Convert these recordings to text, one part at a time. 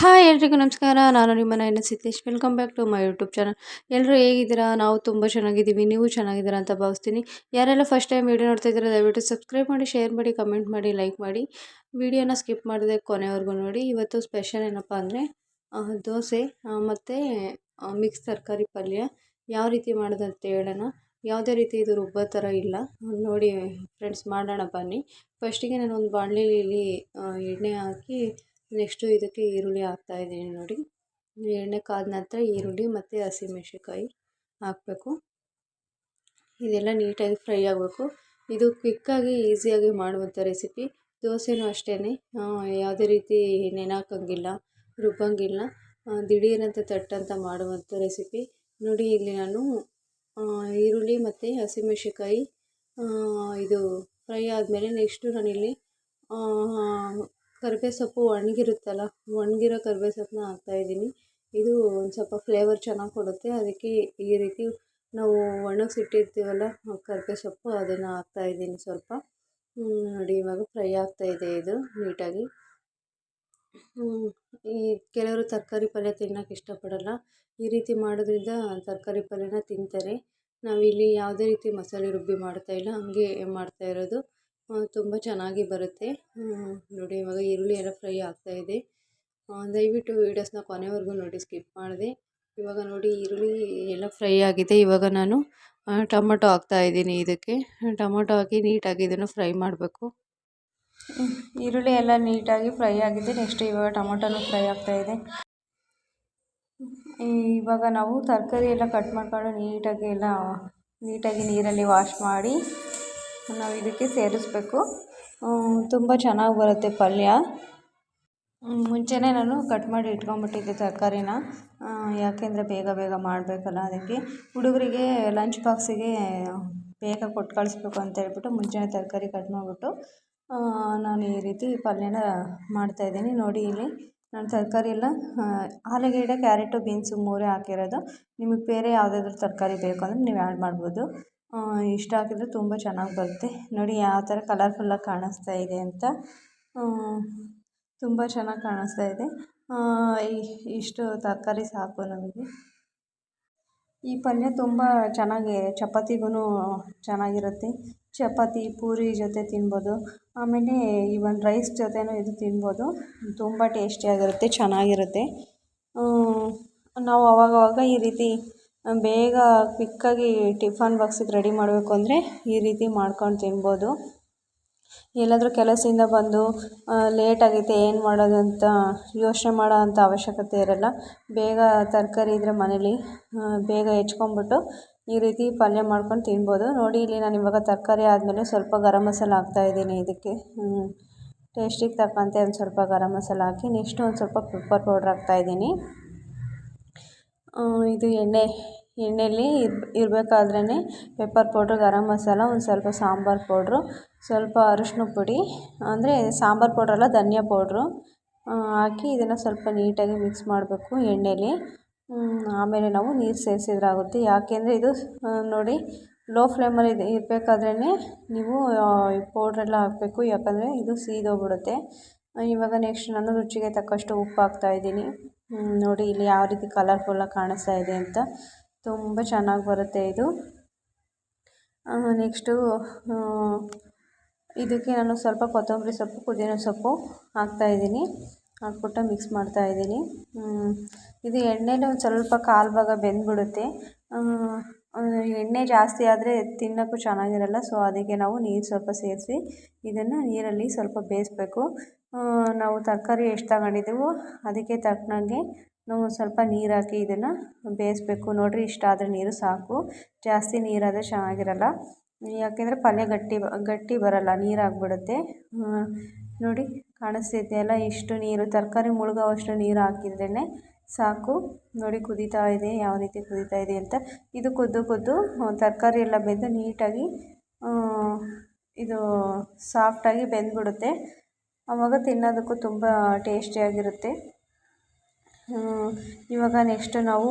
Hi ಎಲ್ರಿಗೂ ನಮಸ್ಕಾರ. ನಾನು ನಿಮ್ಮ Nayana Siddesh. Welcome back to my YouTube channel ಎಲ್ಲರೂ ಹೇಗಿದ್ದೀರಾ? ನಾವು ತುಂಬ ಚೆನ್ನಾಗಿದ್ದೀವಿ. ನೀವು ಚೆನ್ನಾಗಿದ್ದೀರಾ ಅಂತ ಭಾವಿಸ್ತೀನಿ. ಯಾರೆಲ್ಲ ಫಸ್ಟ್ ಟೈಮ್ ವೀಡಿಯೋ ನೋಡ್ತಾ ಇದ್ದೀರಾ, ದಯವಿಟ್ಟು ಸಬ್ಸ್ಕ್ರೈಬ್ ಮಾಡಿ ಶೇರ್ ಮಾಡಿ ಕಮೆಂಟ್ ಮಾಡಿ ಲೈಕ್ ಮಾಡಿ. ವಿಡಿಯೋನ ಸ್ಕಿಪ್ ಮಾಡಿದೆ ಕೊನೆವರೆಗೂ ನೋಡಿ. ಇವತ್ತು ಸ್ಪೆಷಲ್ ಏನಪ್ಪ ಅಂದರೆ ದೋಸೆ ಮತ್ತು ಮಿಕ್ಸ್ ತರಕಾರಿ ಪಲ್ಯ. ಯಾವ ರೀತಿ ಮಾಡೋದು ಅಂತ ಹೇಳೋಣ. ಯಾವುದೇ ರೀತಿ ಇದು ರುಬ್ಬ ಥರ ಇಲ್ಲ. ನೋಡಿ ಫ್ರೆಂಡ್ಸ್ ಮಾಡೋಣ ಬನ್ನಿ. ಫಸ್ಟಿಗೆ ನಾನು ಒಂದು ಬಾಣಲೆಯಲ್ಲಿ ಎಣ್ಣೆ ಹಾಕಿ ನೆಕ್ಸ್ಟು ಇದಕ್ಕೆ ಈರುಳ್ಳಿ ಹಾಕ್ತಾಯಿದ್ದೀನಿ ನೋಡಿ. ಎಣ್ಣೆ ಕಾದ ನಂತರ ಈರುಳ್ಳಿ ಮತ್ತು ಹಸಿಮೆಣ್ಸಿನ್ಕಾಯಿ ಹಾಕಬೇಕು. ಇದೆಲ್ಲ ನೀಟಾಗಿ ಫ್ರೈ ಆಗಬೇಕು. ಇದು ಕ್ವಿಕ್ಕಾಗಿ ಈಸಿಯಾಗಿ ಮಾಡುವಂಥ ರೆಸಿಪಿ ದೋಸೆನೂ ಅಷ್ಟೇ ಯಾವುದೇ ರೀತಿ ನೆನೆ ರುಬ್ಬಂಗಿಲ್ಲ. ದಿಢೀರಂತ ತಟ್ಟಂತ ಮಾಡುವಂಥ ರೆಸಿಪಿ ನೋಡಿ, ಇಲ್ಲಿ ನಾನು ಈರುಳ್ಳಿ ಮತ್ತು ಹಸಿಮೆಣ್ಸಿನ್ಕಾಯಿ ಇದು ಫ್ರೈ ಆದಮೇಲೆ ನೆಕ್ಸ್ಟು ನಾನಿಲ್ಲಿ ಕರಿಬೇವು ಸೊಪ್ಪು ಒಣಗಿರುತ್ತಲ್ಲ, ಒಣಗಿರೋ ಕರಿಬೇವು ಸೊಪ್ಪನ್ನ ಹಾಕ್ತಾಯಿದ್ದೀನಿ ಇದು ಒಂದು ಸ್ವಲ್ಪ ಫ್ಲೇವರ್ ಚೆನ್ನಾಗಿ ಕೊಡುತ್ತೆ. ಅದಕ್ಕೆ ಈ ರೀತಿ ನಾವು ಒಣಗಿಸಿಟ್ಟಿರ್ತೀವಲ್ಲ ಕರಿಬೇವು ಸೊಪ್ಪು ಅದನ್ನು ಹಾಕ್ತಾಯಿದ್ದೀನಿ ಸ್ವಲ್ಪ. ನೋಡಿ ಇವಾಗ ಫ್ರೈ ಆಗ್ತಾಯಿದೆ ಇದು ನೀಟಾಗಿ. ಈ ಕೆಲವರು ತರಕಾರಿ ಪಲ್ಯ ತಿನ್ನೋಕೆ ಇಷ್ಟಪಡಲ್ಲ. ಈ ರೀತಿ ಮಾಡೋದ್ರಿಂದ ತರಕಾರಿ ಪಲ್ಯನ ತಿಂತಾರೆ. ನಾವಿಲ್ಲಿ ಯಾವುದೇ ರೀತಿ ಮಸಾಲೆ ರುಬ್ಬಿ ಮಾಡ್ತಾಯಿಲ್ಲ ಹಾಗೆ ಮಾಡ್ತಾ ಇರೋದು. ತುಂಬ ಚೆನ್ನಾಗಿ ಬರುತ್ತೆ. ನೋಡಿ, ಇವಾಗ ಈರುಳ್ಳಿ ಎಲ್ಲ ಫ್ರೈ ಆಗ್ತಾಯಿದೆ ದಯವಿಟ್ಟು ವೀಡಿಯೋಸ್ನ ಕೊನೆವರೆಗೂ ನೋಡಿ, ಸ್ಕಿಪ್ ಮಾಡಿದೆ. ಇವಾಗ ನೋಡಿ, ಈರುಳ್ಳಿ ಎಲ್ಲ ಫ್ರೈ ಆಗಿದೆ. ಇವಾಗ ನಾನು ಟೊಮೊಟೊ ಹಾಕ್ತಾಯಿದ್ದೀನಿ ಇದಕ್ಕೆ. ಟೊಮೊಟೊ ಹಾಕಿ ನೀಟಾಗಿ ಇದನ್ನು ಫ್ರೈ ಮಾಡಬೇಕು. ಈರುಳ್ಳಿ ಎಲ್ಲ ನೀಟಾಗಿ ಫ್ರೈ ಆಗಿದೆ. ನೆಕ್ಸ್ಟ್ ಇವಾಗ ಟೊಮೊಟೊನೂ ಫ್ರೈ ಆಗ್ತಾಯಿದೆ ಇವಾಗ ನಾವು ತರಕಾರಿ ಎಲ್ಲ ಕಟ್ ಮಾಡ್ಕೊಂಡು ನೀಟಾಗಿ ಎಲ್ಲ, ನೀಟಾಗಿ ನೀರಲ್ಲಿ ವಾಶ್ ಮಾಡಿ ನಾವು ಇದಕ್ಕೆ ಸೇರಿಸ್ಬೇಕು. ತುಂಬ ಚೆನ್ನಾಗಿ ಬರುತ್ತೆ ಪಲ್ಯ. ಮುಂಚೆನೇ ನಾನು ಕಟ್ ಮಾಡಿ ಇಟ್ಕೊಂಡ್ಬಿಟ್ಟಿದ್ದೆ ತರಕಾರಿನ. ಯಾಕೆಂದರೆ ಬೇಗ ಬೇಗ ಮಾಡಬೇಕಲ್ಲ ಅದಕ್ಕೆ. ಹುಡುಗರಿಗೆ ಲಂಚ್ ಬಾಕ್ಸಿಗೆ ಬೇಗ ಕೊಟ್ಟು ಕಳಿಸ್ಬೇಕು ಅಂತ ಹೇಳ್ಬಿಟ್ಟು ಮುಂಚೆನೇ ತರಕಾರಿ ಕಟ್ ಮಾಡಿಬಿಟ್ಟು ನಾನು ಈ ರೀತಿ ಪಲ್ಯನ ಮಾಡ್ತಾಯಿದ್ದೀನಿ ನೋಡಿ ಇಲ್ಲಿ ನಾನು ತರಕಾರಿ ಎಲ್ಲ ಆಲೂಗೆಡ್ಡೆ, ಕ್ಯಾರೆಟು, ಬೀನ್ಸು ಮೂರೇ ಹಾಕಿರೋದು. ನಿಮಗೆ ಬೇರೆ ಯಾವುದಾದ್ರೂ ತರಕಾರಿ ಬೇಕು ಅಂದರೆ ನೀವು ಆ್ಯಡ್ ಮಾಡ್ಬೋದು. ಇಷ್ಟು ಹಾಕಿದ್ರೆ ತುಂಬ ಚೆನ್ನಾಗಿ ಬರುತ್ತೆ. ನೋಡಿ ಯಾವ ಥರ ಕಲರ್ಫುಲ್ಲಾಗಿ ಕಾಣಿಸ್ತಾ ಇದೆ ಅಂತ. ತುಂಬ ಚೆನ್ನಾಗಿ ಕಾಣಿಸ್ತಾ ಇದೆ. ಇಷ್ಟು ತರಕಾರಿ ಸಾಕು ನಮಗೆ. ಈ ಪಲ್ಯ ತುಂಬ ಚೆನ್ನಾಗಿ ಚಪಾತಿಗೂ ಚೆನ್ನಾಗಿರುತ್ತೆ. ಚಪಾತಿ, ಪೂರಿ ಜೊತೆ ತಿನ್ಬೋದು. ಆಮೇಲೆ ಈವನ್ ರೈಸ್ ಜೊತೆನೂ ಇದು ತಿನ್ಬೋದು. ತುಂಬ ಟೇಸ್ಟಿಯಾಗಿರುತ್ತೆ ಚೆನ್ನಾಗಿರುತ್ತೆ. ನಾವು ಅವಾಗವಾಗ ಈ ರೀತಿ ಬೇಗ ಕ್ವಿಕ್ಕಾಗಿ ಟಿಫನ್ ಬಾಕ್ಸಿಗೆ ರೆಡಿ ಮಾಡಬೇಕು ಅಂದರೆ ಈ ರೀತಿ ಮಾಡ್ಕೊಂಡು ತಿನ್ಬೋದು. ಎಲ್ಲಾದರೂ ಕೆಲಸದಿಂದ ಬಂದು ಲೇಟ್ ಆಗೈತೆ, ಏನು ಮಾಡೋದು ಅಂತ ಯೋಚನೆ ಮಾಡೋ ಅಂಥ ಅವಶ್ಯಕತೆ ಇರೋಲ್ಲ. ಬೇಗ ತರಕಾರಿ ಇದ್ದರೆ ಮನೇಲಿ ಬೇಗ ಹೆಚ್ಕೊಂಬಿಟ್ಟು ಈ ರೀತಿ ಪಲ್ಯ ಮಾಡ್ಕೊಂಡು ತಿನ್ಬೋದು. ನೋಡಿ, ಇಲ್ಲಿ ನಾನು ಇವಾಗ ತರಕಾರಿ ಆದಮೇಲೆ ಸ್ವಲ್ಪ ಗರಂ ಮಸಾಲ ಹಾಕ್ತಾಯಿದ್ದೀನಿ ಇದಕ್ಕೆ. ಟೇಸ್ಟಿಗೆ ತಕ್ಕಂತೆ ಒಂದು ಸ್ವಲ್ಪ ಗರಂ ಮಸಾಲ ಹಾಕಿ, ನೆಕ್ಸ್ಟು ಒಂದು ಸ್ವಲ್ಪ ಪೆಪ್ಪರ್ ಪೌಡ್ರ್ ಹಾಕ್ತಾಯಿದ್ದೀನಿ ಇದು ಎಣ್ಣೆ, ಎಣ್ಣೆಲಿ ಇರಬೇಕಾದ್ರೆ ಪೆಪ್ಪರ್ ಪೌಡ್ರು ಗರಮ್ ಮಸಾಲ, ಒಂದು ಸ್ವಲ್ಪ ಸಾಂಬಾರು ಪೌಡ್ರು ಸ್ವಲ್ಪ ಅರಿಶ್ಣ ಪುಡಿ, ಅಂದರೆ ಸಾಂಬಾರು ಪೌಡ್ರಲ್ಲ ಧನಿಯಾ ಪೌಡ್ರು ಹಾಕಿ ಇದನ್ನು ಸ್ವಲ್ಪ ನೀಟಾಗಿ ಮಿಕ್ಸ್ ಮಾಡಬೇಕು ಎಣ್ಣೆಲಿ. ಆಮೇಲೆ ನಾವು ನೀರು ಸೇರಿಸಿದ್ರಾಗುತ್ತೆ. ಯಾಕೆಂದರೆ ಇದು ನೋಡಿ ಲೋ ಫ್ಲೇಮಲ್ಲಿ ಇದು ಇರಬೇಕಾದ್ರೇ ನೀವು ಪೌಡ್ರೆಲ್ಲ ಹಾಕಬೇಕು. ಯಾಕಂದರೆ ಇದು ಸೀದೋಗ್ಬಿಡುತ್ತೆ. ಇವಾಗ ನೆಕ್ಸ್ಟ್ ನಾನು ರುಚಿಗೆ ತಕ್ಕಷ್ಟು ಉಪ್ಪು ಹಾಕ್ತಾಯಿದ್ದೀನಿ ನೋಡಿ ಇಲ್ಲಿ ಯಾವ ರೀತಿ ಕಲರ್ಫುಲ್ಲಾಗಿ ಕಾಣಿಸ್ತಾ ಇದೆ ಅಂತ. ತುಂಬ ಚೆನ್ನಾಗಿ ಬರುತ್ತೆ ಇದು. ನೆಕ್ಸ್ಟು ಇದಕ್ಕೆ ನಾನು ಸ್ವಲ್ಪ ಕೊತ್ತಂಬರಿ ಸೊಪ್ಪು, ಪುದೀನ ಸೊಪ್ಪು ಹಾಕ್ತಾಯಿದ್ದೀನಿ ಹಾಕ್ಬಿಟ್ಟು ಮಿಕ್ಸ್ ಮಾಡ್ತಾಯಿದ್ದೀನಿ ಇದು ಎಣ್ಣೆಲಿ ಒಂದು ಸ್ವಲ್ಪ ಕಾಲು ಭಾಗ ಬೆಂದ್ಬಿಡುತ್ತೆ. ಎಣ್ಣೆ ಜಾಸ್ತಿ ಆದರೆ ತಿನ್ನೋಕ್ಕೂ ಚೆನ್ನಾಗಿರಲ್ಲ ಸೊ ಅದಕ್ಕೆ ನಾವು ನೀರು ಸ್ವಲ್ಪ ಸೇರಿಸಿ ಇದನ್ನು ನೀರಲ್ಲಿ ಸ್ವಲ್ಪ ಬೇಯಿಸ್ಬೇಕು. ನಾವು ತರಕಾರಿ ಎಷ್ಟು ತಗೊಂಡಿದ್ದೀವೋ ಅದಕ್ಕೆ ತಕ್ಕನಾಗೆ ನಾವು ಸ್ವಲ್ಪ ನೀರು ಹಾಕಿ ಇದನ್ನು ಬೇಯಿಸ್ಬೇಕು. ನೋಡಿರಿ ಇಷ್ಟಾದರೆ ನೀರು ಸಾಕು. ಜಾಸ್ತಿ ನೀರಾದರೆ ಚೆನ್ನಾಗಿರಲ್ಲ. ಯಾಕೆಂದರೆ ಪಲ್ಯ ಗಟ್ಟಿ ಗಟ್ಟಿ ಬರಲ್ಲ ನೀರಾಗ್ಬಿಡುತ್ತೆ ನೋಡಿ ಕಾಣಿಸ್ತಿದೆಯಲ್ಲ ಇಷ್ಟು ನೀರು. ತರಕಾರಿ ಮುಳುಗೋವಷ್ಟು ನೀರು ಹಾಕಿದ್ರೇ ಸಾಕು. ನೋಡಿ ಕುದೀತಾ ಇದೆ, ಯಾವ ರೀತಿ ಕುದೀತಾ ಇದೆ ಅಂತ. ಇದು ಕುದ್ದು ಕುದ್ದು ತರಕಾರಿ ಎಲ್ಲ ಬೆಂದು ನೀಟಾಗಿ ಇದು ಸಾಫ್ಟಾಗಿ ಬೆಂದ್ಬಿಡುತ್ತೆ. ಆವಾಗ ತಿನ್ನೋದಕ್ಕೂ ತುಂಬ ಟೇಸ್ಟಿಯಾಗಿರುತ್ತೆ. ಇವಾಗ ನೆಕ್ಸ್ಟು ನಾವು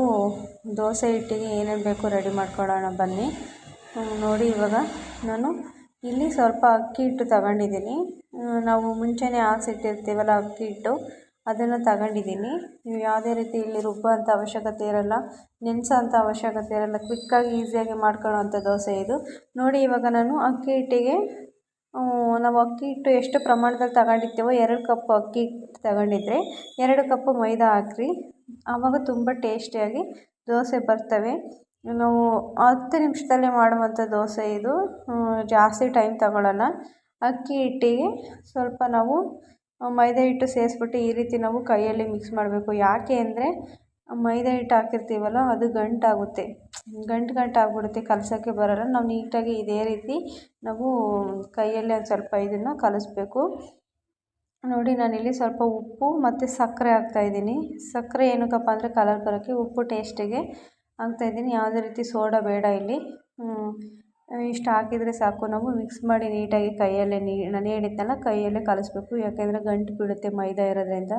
ದೋಸೆ ಹಿಟ್ಟಿಗೆ ಏನೇನು ಬೇಕು ರೆಡಿ ಮಾಡ್ಕೊಳ್ಳೋಣ ಬನ್ನಿ. ನೋಡಿ ಇವಾಗ ನಾನು ಇಲ್ಲಿ ಸ್ವಲ್ಪ ಅಕ್ಕಿ ಹಿಟ್ಟು ತಗೊಂಡಿದ್ದೀನಿ. ನಾವು ಮುಂಚೆನೇ ಹಾಕ್ಸಿಟ್ಟಿರ್ತೀವಲ್ಲ ಅಕ್ಕಿ ಹಿಟ್ಟು, ಅದನ್ನು ತಗೊಂಡಿದ್ದೀನಿ. ನೀವು ಯಾವುದೇ ರೀತಿ ಇಲ್ಲಿ ರುಬ್ಬೋ ಅಂಥ ಅವಶ್ಯಕತೆ ಇರಲ್ಲ, ನೆನೆಸೋ ಅಂಥ ಅವಶ್ಯಕತೆ ಇರಲ್ಲ, ಕ್ವಿಕ್ಕಾಗಿ ಈಸಿಯಾಗಿ ಮಾಡ್ಕೊಳ್ಳೋ ಅಂಥ ದೋಸೆ ಇದು. ನೋಡಿ ಇವಾಗ ನಾನು ಅಕ್ಕಿ ಹಿಟ್ಟಿಗೆ ನಾವು ಅಕ್ಕಿ ಹಿಟ್ಟು ಎಷ್ಟು ಪ್ರಮಾಣದಲ್ಲಿ ತಗೊಂಡಿರ್ತೀವೋ ಎರಡು ಕಪ್ ಅಕ್ಕಿ ಹಿಟ್ಟು ತಗೊಂಡಿದ್ರೆ ಎರಡು ಕಪ್ಪು ಮೈದಾ ಹಾಕ್ರಿ. ಆವಾಗ ತುಂಬ ಟೇಸ್ಟಿಯಾಗಿ ದೋಸೆ ಬರ್ತವೆ. ನಾವು ಹತ್ತು ನಿಮಿಷದಲ್ಲೇ ಮಾಡುವಂಥ ದೋಸೆ ಇದು. ಜಾಸ್ತಿ ಟೈಮ್ ತಗೊಳ್ಳಲ್ಲ ಅಕ್ಕಿ ಹಿಟ್ಟಿಗೆ ಸ್ವಲ್ಪ ನಾವು ಮೈದಾ ಹಿಟ್ಟು ಸೇರಿಸ್ಬಿಟ್ಟು ಈ ರೀತಿ ನಾವು ಕೈಯಲ್ಲಿ ಮಿಕ್ಸ್ ಮಾಡಬೇಕು. ಯಾಕೆ ಅಂದರೆ ಮೈದಾ ಹಿಟ್ಟು ಹಾಕಿರ್ತೀವಲ್ಲ, ಅದು ಗಂಟಾಗುತ್ತೆ. ಗಂಟು ಗಂಟು ಆಗ್ಬಿಡುತ್ತೆ ಕಲಸೋಕ್ಕೆ ಬರೋಲ್ಲ. ನಾವು ನೀಟಾಗಿ ಇದೇ ರೀತಿ ನಾವು ಕೈಯಲ್ಲೇ ಒಂದು ಸ್ವಲ್ಪ ಇದನ್ನು ಕಲಸಬೇಕು. ನೋಡಿ, ನಾನಿಲ್ಲಿ ಸ್ವಲ್ಪ ಉಪ್ಪು ಮತ್ತು ಸಕ್ಕರೆ ಹಾಕ್ತಾಯಿದ್ದೀನಿ ಸಕ್ಕರೆ ಏನಕ್ಕಪ್ಪ ಅಂದರೆ ಕಲರ್ ಬರೋಕ್ಕೆ ಉಪ್ಪು ಟೇಸ್ಟಿಗೆ ಹಾಕ್ತಾಯಿದ್ದೀನಿ ಯಾವುದೇ ರೀತಿ ಸೋಡಾ ಬೇಡ ಇಲ್ಲಿ. ಇಷ್ಟು ಹಾಕಿದರೆ ಸಾಕು. ನಾವು ಮಿಕ್ಸ್ ಮಾಡಿ ನೀಟಾಗಿ ಕೈಯಲ್ಲೇ ನೀ, ನಾನು ಹೇಳಿದ್ನಲ್ಲ ಕೈಯಲ್ಲೇ ಕಲಸಬೇಕು. ಯಾಕೆಂದರೆ ಗಂಟು ಬೀಳುತ್ತೆ ಮೈದಾ ಇರೋದ್ರಿಂದ.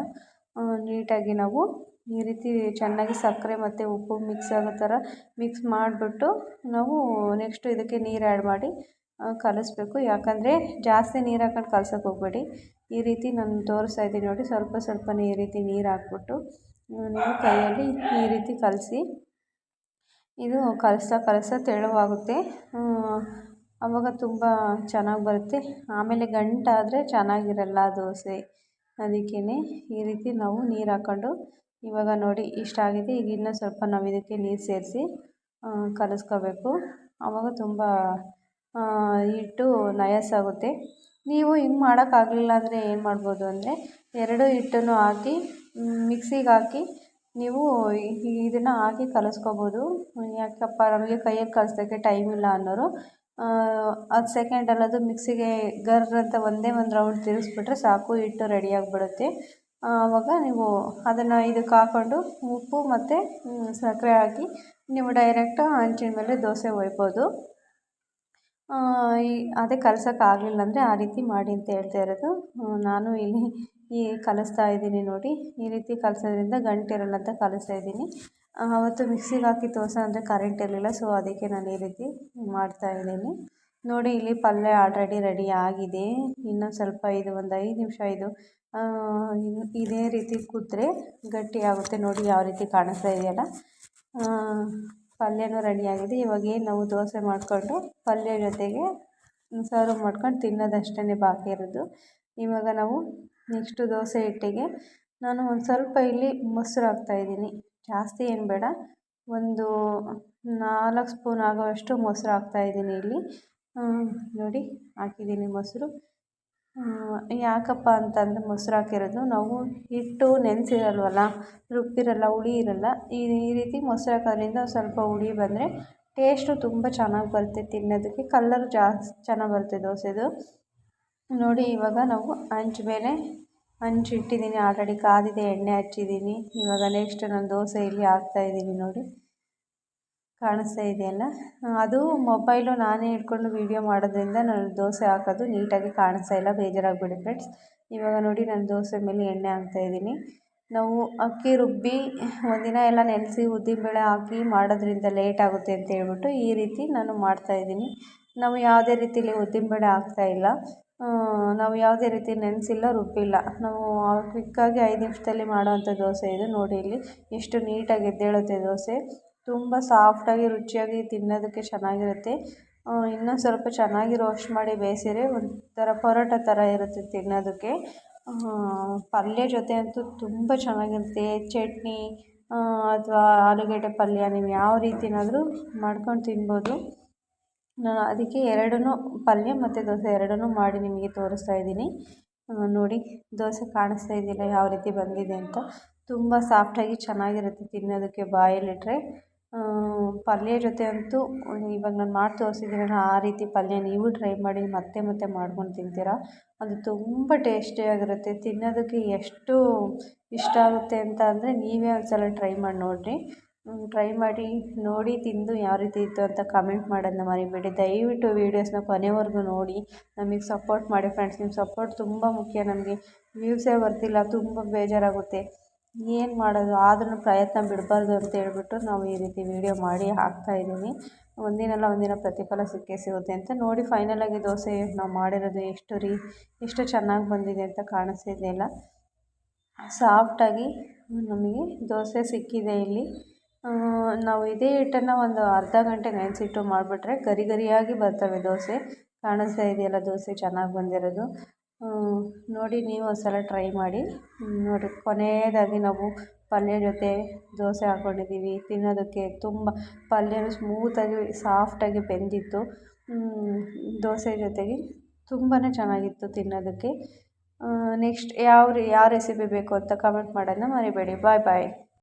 ನೀಟಾಗಿ ನಾವು ಈ ರೀತಿ ಚೆನ್ನಾಗಿ ಸಕ್ಕರೆ ಮತ್ತು ಉಪ್ಪು ಮಿಕ್ಸ್ ಆಗೋ ಥರ ಮಿಕ್ಸ್ ಮಾಡಿಬಿಟ್ಟು ನಾವು ನೆಕ್ಸ್ಟು ಇದಕ್ಕೆ ನೀರು ಆ್ಯಡ್ ಮಾಡಿ ಕಲಿಸ್ಬೇಕು. ಯಾಕಂದರೆ ಜಾಸ್ತಿ ನೀರು ಹಾಕೊಂಡು ಕಲ್ಸೋಕೆ ಹೋಗಬೇಡಿ. ಈ ರೀತಿ ನಾನು ತೋರಿಸ್ತಾ ಇದ್ದೀನಿ ನೋಡಿ, ಸ್ವಲ್ಪ ಸ್ವಲ್ಪನೇ ಈ ರೀತಿ ನೀರು ಹಾಕ್ಬಿಟ್ಟು ನೀವು ಕೈಯಲ್ಲಿ ಈ ರೀತಿ ಕಲಸಿ, ಇದು ಕಲಸ್ತಾ ಕಲಸ್ತಾ ತೆಳುವಾಗುತ್ತೆ. ಆವಾಗ ತುಂಬ ಚೆನ್ನಾಗಿ ಬರುತ್ತೆ. ಆಮೇಲೆ ಗಂಟಾದರೆ ಚೆನ್ನಾಗಿರಲ್ಲ ದೋಸೆ. ಅದಕ್ಕೇ ಈ ರೀತಿ ನಾವು ನೀರು ಹಾಕ್ಕೊಂಡು ಇವಾಗ ನೋಡಿ ಇಷ್ಟಾಗಿದೆ ಈಗ ಇನ್ನೂ ಸ್ವಲ್ಪ ನಾವು ಇದಕ್ಕೆ ನೀರು ಸೇರಿಸಿ ಕಲಸ್ಕೋಬೇಕು. ಆವಾಗ ತುಂಬ ಹಿಟ್ಟು ನಯಸ್ಸಾಗುತ್ತೆ ನೀವು ಹಿಂಗೆ ಮಾಡೋಕ್ಕಾಗಲಿಲ್ಲ ಅಂದರೆ ಏನು ಮಾಡ್ಬೋದು ಅಂದರೆ, ಎರಡು ಹಿಟ್ಟನ್ನು ಹಾಕಿ ಮಿಕ್ಸಿಗೆ ಹಾಕಿ ನೀವು ಇದನ್ನು ಹಾಕಿ ಕಲಸ್ಕೊಬೋದು. ಯಾಕಪ್ಪ, ನಮಗೆ ಕೈಯಲ್ಲಿ ಕಲಿಸ್ದಕ್ಕೆ ಟೈಮ್ ಇಲ್ಲ ಅನ್ನೋರು ಹತ್ತು ಸೆಕೆಂಡಲ್ಲಿ ಅದು ಮಿಕ್ಸಿಗೆ ಗರ್ ಅಂತ ಒಂದೇ ಒಂದು ರೌಂಡ್ ತಿರುಗಿಸ್ಬಿಟ್ರೆ ಸಾಕು, ಹಿಟ್ಟು ರೆಡಿ ಆಗಿಬಿಡುತ್ತೆ. ಆವಾಗ ನೀವು ಅದನ್ನು ಇದಕ್ಕೆ ಹಾಕ್ಕೊಂಡು ಉಪ್ಪು ಮತ್ತು ಸಕ್ಕರೆ ಹಾಕಿ ನೀವು ಡೈರೆಕ್ಟ್ ಹಂಚಿನ ಮೇಲೆ ದೋಸೆ ಒಯ್ಬೋದು. ಈ, ಅದೇ ಕಲ್ಸೋಕ್ಕಾಗಲಿಲ್ಲ ಅಂದರೆ ಆ ರೀತಿ ಮಾಡಿ ಅಂತ ಹೇಳ್ತಾ ಇರೋದು. ನಾನು ಇಲ್ಲಿ ಈ ಕಲಿಸ್ತಾ ಇದ್ದೀನಿ ನೋಡಿ. ಈ ರೀತಿ ಕಲಸೋದ್ರಿಂದ ಗಂಟಿರಲ್ಲ ಅಂತ ಕಲಿಸ್ತಾ ಇದ್ದೀನಿ. ಆವತ್ತು ಮಿಕ್ಸಿಗೆ ಹಾಕಿ ದೋಸೆ ಅಂದರೆ ಕರೆಂಟ್ ಇರಲಿಲ್ಲ ಸೊ ಅದಕ್ಕೆ ನಾನು ಈ ರೀತಿ ಮಾಡ್ತಾ ಇದ್ದೀನಿ. ನೋಡಿ, ಇಲ್ಲಿ ಪಲ್ಯ ಆಲ್ರೆಡಿ ರೆಡಿ ಆಗಿದೆ. ಇನ್ನೊಂದು ಸ್ವಲ್ಪ, ಇದು ಒಂದು ಐದು ನಿಮಿಷ, ಇದು ಇದೇ ರೀತಿ ಕುದ್ರೆ ಗಟ್ಟಿಯಾಗುತ್ತೆ. ನೋಡಿ ಯಾವ ರೀತಿ ಕಾಣಿಸ್ತಾ ಇದೆಯಲ್ಲ. ಪಲ್ಯನೂ ರೆಡಿಯಾಗಿದೆ. ಇವಾಗ ಏನು ನಾವು ದೋಸೆ ಮಾಡಿಕೊಂಡು ಪಲ್ಯ ಜೊತೆಗೆ ಸರ್ವ್ ಮಾಡ್ಕೊಂಡು ತಿನ್ನೋದಷ್ಟೇ ಬಾಕಿ ಇರೋದು. ಇವಾಗ ನಾವು ನೆಕ್ಸ್ಟು ದೋಸೆ ಹಿಟ್ಟಿಗೆ ನಾನು ಒಂದು ಸ್ವಲ್ಪ ಇಲ್ಲಿ ಮೊಸರು ಹಾಕ್ತಾಯಿದ್ದೀನಿ ಜಾಸ್ತಿ ಏನು ಬೇಡ. ಒಂದು ನಾಲ್ಕು ಸ್ಪೂನ್ ಆಗೋವಷ್ಟು ಮೊಸರು ಹಾಕ್ತಾಯಿದ್ದೀನಿ ಇಲ್ಲಿ. ನೋಡಿ ಹಾಕಿದ್ದೀನಿ ಮೊಸರು. ಯಾಕಪ್ಪ ಅಂತಂದರೆ ಮೊಸ್ರು ಹಾಕಿರೋದು. ನಾವು ಹಿಟ್ಟು ನೆನೆಸಿರಲ್ವಲ್ಲ, ರುಬ್ಬಿರಲ್ಲ ಹುಳಿ ಇರಲ್ಲ ಈ ಈ ರೀತಿ ಮೊಸ್ರು ಹಾಕೋದ್ರಿಂದ ಸ್ವಲ್ಪ ಹುಳಿ ಬಂದರೆ ಟೇಸ್ಟು ತುಂಬ ಚೆನ್ನಾಗಿ ಬರುತ್ತೆ ತಿನ್ನೋದಕ್ಕೆ. ಕಲ್ಲರ್ ಜಾಸ್ತಿ ಚೆನ್ನಾಗಿ ಬರುತ್ತೆ ದೋಸೆದು. ನೋಡಿ, ಇವಾಗ ನಾವು ಹಂಚು ಮೇಲೆ ಹಂಚ್ ಇಟ್ಟಿದ್ದೀನಿ. ಆಲ್ರೆಡಿ ಕಾದಿದೆ, ಎಣ್ಣೆ ಹಚ್ಚಿದ್ದೀನಿ. ಇವಾಗ ನೆಕ್ಸ್ಟ್ ನಾನು ದೋಸೆ ಇಲ್ಲಿ ಹಾಕ್ತಾಯಿದ್ದೀನಿ ನೋಡಿ. ಕಾಣಿಸ್ತಾ ಇದೆಯಲ್ಲ ಅದು ಮೊಬೈಲು ನಾನೇ ಹಿಡ್ಕೊಂಡು ವೀಡಿಯೋ ಮಾಡೋದ್ರಿಂದ ನಾನು ದೋಸೆ ಹಾಕೋದು ನೀಟಾಗಿ ಕಾಣಿಸ್ತಾ ಇಲ್ಲ ಬೇಜಾರಾಗಬೇಡಿ ಫ್ರೆಂಡ್ಸ್ ಇವಾಗ ನೋಡಿ ನಾನು ದೋಸೆ ಮೇಲೆ ಎಣ್ಣೆ ಹಾಕ್ತಾ ಇದ್ದೀನಿ. ನಾವು ಅಕ್ಕಿ ರುಬ್ಬಿ ಒಂದಿನ ಎಲ್ಲ ನೆನೆಸಿ ಉದ್ದಿನಬೇಳೆ ಹಾಕಿ ಮಾಡೋದ್ರಿಂದ ಲೇಟ್ ಆಗುತ್ತೆ ಅಂತ ಹೇಳ್ಬಿಟ್ಟು ಈ ರೀತಿ ನಾನು ಮಾಡ್ತಾ ಇದ್ದೀನಿ. ನಾವು ಯಾವುದೇ ರೀತಿಯಲ್ಲಿ ಉದ್ದಿನಬೇಳೆ ಹಾಕ್ತಾಯಿಲ್ಲ ನಾವು ಯಾವುದೇ ರೀತಿ ನೆನೆಸಿಲ್ಲ, ರುಬ್ಬಿಲ್ಲ. ನಾವು ಕ್ವಿಕ್ಕಾಗಿ ಐದು ನಿಮಿಷದಲ್ಲಿ ಮಾಡೋವಂಥ ದೋಸೆ ಇದು ನೋಡಿ ಇಲ್ಲಿ. ಎಷ್ಟು ನೀಟಾಗಿ ಎದ್ದೇಳುತ್ತೆ ದೋಸೆ. ತುಂಬ ಸಾಫ್ಟಾಗಿ ರುಚಿಯಾಗಿ ತಿನ್ನೋದಕ್ಕೆ ಚೆನ್ನಾಗಿರುತ್ತೆ. ಇನ್ನೊಂದು ಸ್ವಲ್ಪ ಚೆನ್ನಾಗಿ ರೋಸ್ಟ್ ಮಾಡಿ ಬೇಯಿಸಿದ್ರೆ ಒಂಥರ ಪರೋಟ ಥರ ಇರುತ್ತೆ ತಿನ್ನೋದಕ್ಕೆ. ಪಲ್ಯ ಜೊತೆ ಅಂತೂ ತುಂಬ ಚೆನ್ನಾಗಿರುತ್ತೆ. ಚಟ್ನಿ ಅಥವಾ ಆಲೂಗಡ್ಡೆ ಪಲ್ಯ ನೀವು ಯಾವ ರೀತಿನಾದರೂ ಮಾಡ್ಕೊಂಡು ತಿನ್ಬೋದು. ನಾನು ಅದಕ್ಕೆ ಎರಡೂ ಪಲ್ಯ ಮತ್ತು ದೋಸೆ ಎರಡನ್ನೂ ಮಾಡಿ ನಿಮಗೆ ತೋರಿಸ್ತಾ ಇದ್ದೀನಿ. ನೋಡಿ, ದೋಸೆ ಕಾಣಿಸ್ತಾ ಇದೆಯಲ್ಲ, ಯಾವ ರೀತಿ ಬಂದಿದೆ ಅಂತ. ತುಂಬ ಸಾಫ್ಟಾಗಿ ಚೆನ್ನಾಗಿರುತ್ತೆ ತಿನ್ನೋದಕ್ಕೆ ಬಾಯಲ್ಲಿಟ್ಟರೆ ಪಲ್ಯ ಜೊತೆ ಅಂತೂ, ಇವಾಗ ನಾನು ಮಾಡಿ ತೋರಿಸಿದ್ದೀನಲ್ಲ ಆ ರೀತಿ ಪಲ್ಯ ನೀವು ಟ್ರೈ ಮಾಡಿ, ಮತ್ತೆ ಮತ್ತೆ ಮಾಡ್ಕೊಂಡು ತಿಂತೀರ? ಅದು ತುಂಬ ಟೇಸ್ಟಿಯಾಗಿರುತ್ತೆ ತಿನ್ನೋದಕ್ಕೆ ಎಷ್ಟು ಇಷ್ಟ ಆಗುತ್ತೆ ಅಂತ ಅಂದರೆ, ನೀವೇ ಒಂದು ಸಲ ಟ್ರೈ ಮಾಡಿ ನೋಡಿರಿ. ಟ್ರೈ ಮಾಡಿ, ನೋಡಿ ತಿಂದು ಯಾವ ರೀತಿ ಇತ್ತು ಅಂತ ಕಮೆಂಟ್ ಮಾಡೋದನ್ನ ಮರಿಬೇಡಿ. ದಯವಿಟ್ಟು ವೀಡಿಯೋಸ್ನ ಕೊನೆವರೆಗೂ ನೋಡಿ. ನಮಗೆ ಸಪೋರ್ಟ್ ಮಾಡಿ ಫ್ರೆಂಡ್ಸ್ ನಿಮ್ಮ ಸಪೋರ್ಟ್ ತುಂಬ ಮುಖ್ಯ. ನಮಗೆ ವ್ಯೂಸೇ ಬರ್ತಿಲ್ಲ, ತುಂಬ ಬೇಜಾರಾಗುತ್ತೆ. ಏನು ಮಾಡೋದು? ಆದ್ರೂ ಪ್ರಯತ್ನ ಬಿಡಬಾರ್ದು ಅಂತ ಹೇಳ್ಬಿಟ್ಟು ನಾವು ಈ ರೀತಿ ವೀಡಿಯೋ ಮಾಡಿ ಹಾಕ್ತಾಯಿದ್ದೀನಿ ಒಂದಿನಲ್ಲ ಒಂದಿನ ಪ್ರತಿಫಲ ಸಿಕ್ಕೇ ಸಿಗುತ್ತೆ ಅಂತ ನೋಡಿ ಫೈನಲಾಗಿ ದೋಸೆ ನಾವು ಮಾಡಿರೋದು ಎಷ್ಟು ರೀ, ಎಷ್ಟು ಚೆನ್ನಾಗಿ ಬಂದಿದೆ ಅಂತ ಕಾಣಿಸ್ತಿದೆಯಲ್ಲ ಸಾಫ್ಟಾಗಿ ನಮಗೆ ದೋಸೆ ಸಿಕ್ಕಿದೆ ಇಲ್ಲಿ. ನಾವು ಇದೇ ಹಿಟ್ಟನ್ನು ಒಂದು ಅರ್ಧ ಗಂಟೆ ನೆನೆಸಿಟ್ಟು ಮಾಡಿಬಿಟ್ರೆ ಗರಿ ಗರಿಯಾಗಿ ಬರ್ತವೆ ದೋಸೆ. ಕಾಣಿಸ್ತಾ ಇದೆಯಲ್ಲ ದೋಸೆ ಚೆನ್ನಾಗಿ ಬಂದಿರೋದು. ನೋಡಿ ನೀವು ಒಂದು ಸಲ ಟ್ರೈ ಮಾಡಿ ನೋಡಿ ಕೊನೆಯದಾಗಿ ನಾವು ಪಲ್ಯ ಜೊತೆ ದೋಸೆ ಹಾಕ್ಕೊಂಡಿದ್ದೀವಿ ತಿನ್ನೋದಕ್ಕೆ ತುಂಬ ಪಲ್ಯವೂ ಸ್ಮೂತಾಗಿ ಸಾಫ್ಟಾಗಿ ಬೆಂದಿತ್ತು. ದೋಸೆ ಜೊತೆಗೆ ತುಂಬಾ ಚೆನ್ನಾಗಿತ್ತು ತಿನ್ನೋದಕ್ಕೆ. ನೆಕ್ಸ್ಟ್ ಯಾವ ಯಾವ ರೆಸಿಪಿ ಬೇಕು ಅಂತ ಕಮೆಂಟ್ ಮಾಡೋದನ್ನ ಮರಿಬೇಡಿ. ಬಾಯ್ ಬಾಯ್